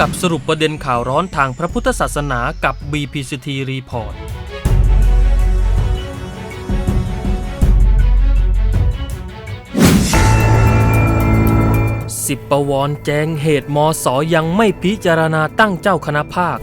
กับสรุปประเด็นข่าวร้อนทางพระพุทธศาสนากับ BPCT Report สิบประวรแจ้งเหตุมสยังไม่พิจารณาตั้งเจ้าคณะภาค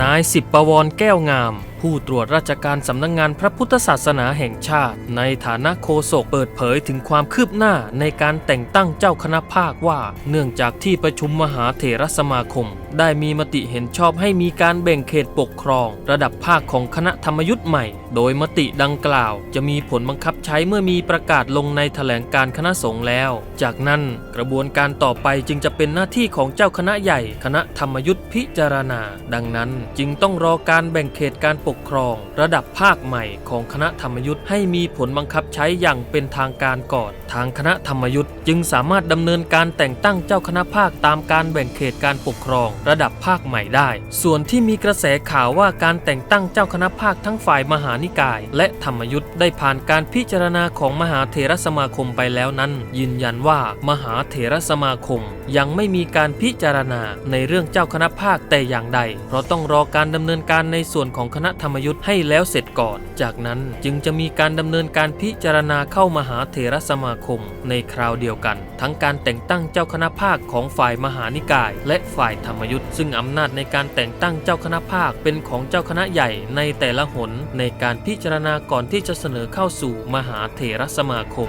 นายสิบประวรแก้วงาม ผู้ตรวจราชการสำนักงงานพระพุทธศาสนาแห่งชาติ ในฐานะโฆษกเปิดเผยถึงความคืบหน้าในการแต่งตั้งเจ้าคณะภาคว่า เนื่องจากที่ประชุมมหาเถรสมาคม ได้มีมติเห็นชอบให้มีการแบ่งเขตปกครอง ระดับภาคของคณะธรรมยุทธ์ใหม่ โดยมติดังกล่าว จะมีผลบังคับใช้เมื่อมีประกาศลงในแถลงการคณะสงฆ์แล้ว จากนั้นกระบวนการต่อไปจึงจะเป็นหน้าที่ของเจ้าคณะใหญ่ คณะธรรมยุทธ์พิจารณา ดังนั้นจึงต้องรอการแบ่งเขตการปกครอง ระดับภาคใหม่ของคณะธรรมยุทธ์ให้มีผลบังคับใช้อย่างเป็นทางการก่อน ทางคณะธรรมยุทธ์จึงสามารถดำเนินการแต่งตั้งเจ้าคณะภาคตามการแบ่งเขตการปกครองระดับภาคใหม่ได้ ส่วนที่มีกระแสข่าวว่าการแต่งตั้งเจ้าคณะภาคทั้งฝ่ายมหานิกาย และธรรมยุทธ์ได้ผ่านการพิจารณาของมหาเถรสมาคมไปแล้วนั้น ยืนยันว่ามหาเถรสมาคม ยังไม่มีการพิจารณาในเรื่องเจ้าคณะภาคแต่อย่างใด เพราะต้องรอการดำเนินการในส่วนของคณะธรรมยุทธ์ให้แล้วเสร็จก่อน จากนั้นจึงจะมีการดำเนินการพิจารณาเข้ามหาเถรสมาคม ในคราวเดียวกัน ทั้งการแต่งตั้งเจ้าคณะภาคของฝ่ายมหานิกาย และฝ่ายธรรมยุตยุทธ์ซึ่งอำนาจในการแต่งตั้งเจ้าคณะภาคเป็นของเจ้าคณะใหญ่ในแต่ละหนในการพิจารณาก่อนที่จะเสนอเข้าสู่มหาเถรสมาคม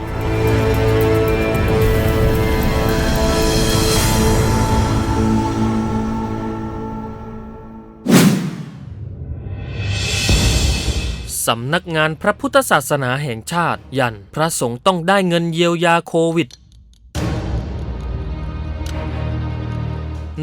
สำนักงานพระพุทธศาสนาแห่งชาติ ยัน พระสงฆ์ต้องได้เงินเยียวยาโควิด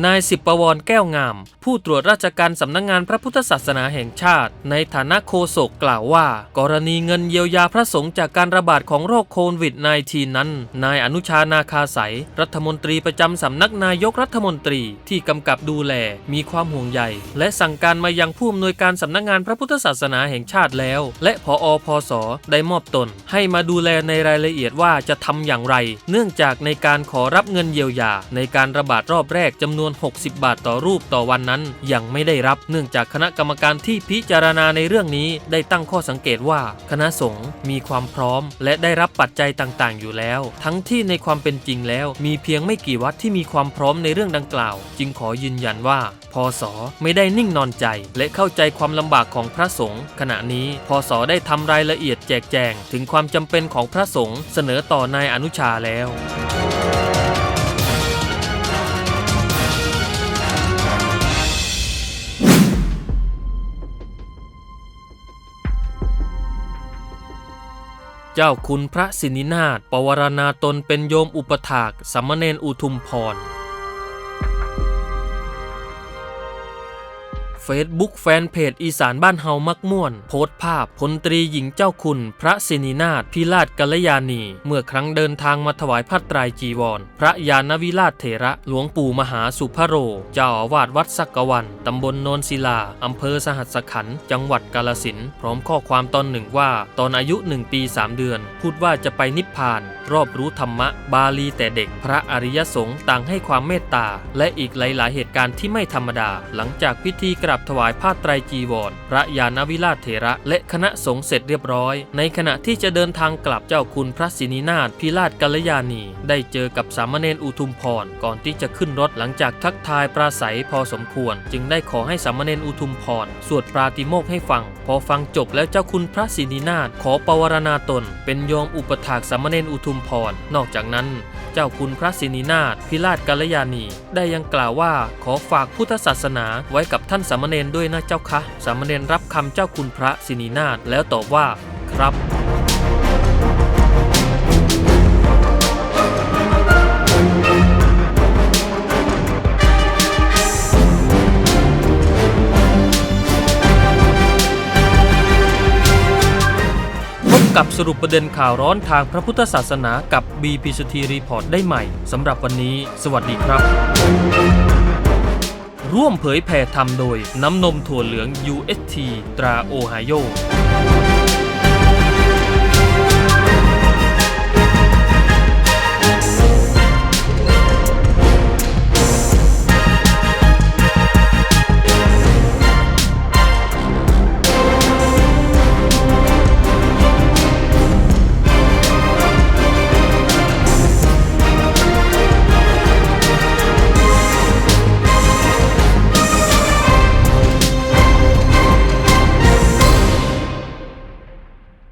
นายสิบประวรแก้วงาม ผู้ตรวจราชการสำนักงงานพระพุทธศาสนาแห่งชาติ ในฐานะโฆษกกล่าวว่า กรณีเงินเยียวยาพระสงฆ์จากการระบาดของโรคโควิด -19 นั้น นายอนุชานาคาสายรัฐมนตรีประจำสำนักนายกรัฐมนตรีที่กำกับดูแล มีความห่วงใยและสั่งการมายังผู้อำนวยการสำนักงานพระพุทธศาสนาแห่งชาติแล้ว และพออพศได้มอบตน ให้มาดูแลในรายละเอียดว่าจะทำอย่างไร เนื่องจากในการขอรับเงินเยียวยา ในการระบาดรอบแรกจำนวนวน 60 บาทต่อรูปต่อวันนั้น ยังไม่ได้รับเนื่องจากคณะกรรมการที่พิจารณาในเรื่องนี้ได้ตั้งข้อสังเกตว่า คณะสงฆ์มีความพร้อม และได้รับปัจจัยต่างๆ อยู่แล้ว ทั้งที่ในความเป็นจริงแล้วมีเพียงไม่กี่วัดที่มีความพร้อมในเรื่องดังกล่าว จึงขอยืนยันว่าพศไม่ได้นิ่งนอนใจ และเข้าใจความลำบากของพระสงฆ์ขณะนี้พศได้ทำรายละเอียดแจกแจง ถึงความจำเป็นของพระสงฆ์เสนอต่อนายอนุชาแล้ว เจ้าคุณพระสินินาถปวารณาตนเป็นโยมอุปถากสัมเนนอุทุมพร เฟซบุ๊กแฟนเพจอีสานบ้านเฮามักม่วน โพสต์ภาพพลตรีหญิงเจ้าคุณ พระสินินาถพิราชกัลยาณี เมื่อครั้งเดินทางมาถวายผ้าไตรจีวร พระยานวิราชเถระหลวงปู่มหาสุภโร เจ้าอาวาสวัดสักกวัน ตำบลโนนศิลา อำเภอสหัสขันธ์จังหวัดกาลสินธุ์พร้อมข้อความตอนหนึ่งว่า ตอนอายุหนึ่งปีสามเดือน พูดว่าจะไปนิพพาน รอบรู้ธรรมะ บาลีแต่เด็กพระอริยสงฆ์ต่างให้ความเมตตา และอีกหลายๆ เหตุการณ์ที่ไม่ธรรมดา หลังจากพิธีกราบถวายผ้าไตรจีวร พระยานวิราชเถระและคณะสงฆ์เสร็จเรียบร้อย ในขณะที่จะเดินทางกลับเจ้าคุณพระสินีนาถพิราชกัลยาณี ได้เจอกับสามเณรอุทุมพรก่อนที่จะขึ้นรถหลังจากทักทายปราศัยพอสมควร จึงได้ขอให้สามเณรอุทุมพรสวดปราติโมกให้ฟัง พอฟังจบแล้วเจ้าคุณพระสินีนาถขอปวารณาตน เป็นโยมอุปถากสามเณรอุทุมพรนอกจากนั้นเจ้าคุณพระสินีนาถพิราชกัลยาณี ได้ยังกล่าวว่าขอฝากพุทธศาสนาไว้กับท่านสามเณรด้วยนะเจ้าคะสามเณรรับคำเจ้าคุณพระสินีนาถแล้วตอบว่า ครับ กับสรุปประเด็นข่าวร้อนทางพระพุทธศาสนากับ BPCT Report ได้ใหม่สำหรับวันนี้ สวัสดีครับ ร่วมเผยแผ่ธรรมโดยน้ำนมถั่วเหลือง UST ตราโอไฮโอ